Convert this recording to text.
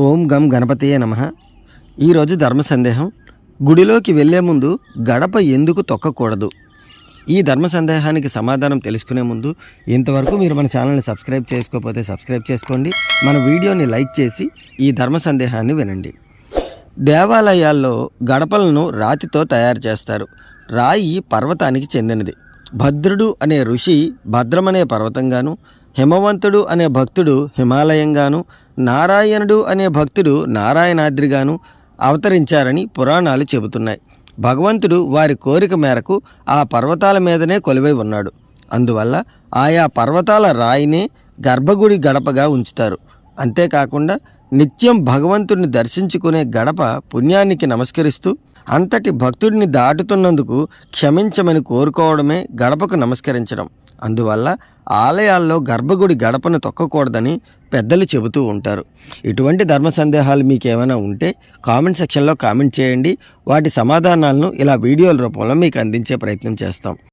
ఓం గం గణపతియే నమ. ఈరోజు ధర్మ సందేహం గుడిలోకి వెళ్ళే ముందు గడప ఎందుకు తొక్కకూడదు? ఈ ధర్మ సందేహానికి సమాధానం తెలుసుకునే ముందు ఇంతవరకు మీరు మన ఛానల్ని సబ్స్క్రైబ్ చేసుకోకపోతే సబ్స్క్రైబ్ చేసుకోండి మన వీడియోని లైక్ చేసి ఈ ధర్మ సందేహాన్ని వినండి. దేవాలయాల్లో గడపలను రాతితో తయారు చేస్తారు. రాయి పర్వతానికి చెందినది. భద్రుడు అనే ఋషి భద్రమనే పర్వతంగాను హిమవంతుడు అనే భక్తుడు హిమాలయంగాను నారాయణుడు అనే భక్తుడు నారాయణాద్రిగాను అవతరించారని పురాణాలు చెబుతున్నాయి. భగవంతుడు వారి కోరిక మేరకు ఆ పర్వతాల మీదనే కొలువై ఉన్నాడు. అందువల్ల ఆయా పర్వతాల రాయినే గర్భగుడి గడపగా ఉంచుతారు. అంతేకాకుండా నిత్యం భగవంతుడిని దర్శించుకునే గడప పుణ్యానికి నమస్కరిస్తూ అంతటి భక్తుడిని దాటుతున్నందుకు క్షమించమని కోరుకోవడమే గడపకు నమస్కరించడం. అందువల్ల ఆలయాల్లో గర్భగుడి గడపను తొక్కకూడదని పెద్దలు చెబుతూ ఉంటారు. ఇటువంటి ధర్మ సందేహాలు మీకు ఏమైనా ఉంటే కామెంట్ సెక్షన్లో కామెంట్ చేయండి. వాటి సమాధానాలను ఇలా వీడియోల రూపంలో మీకు అందించే ప్రయత్నం చేస్తాం.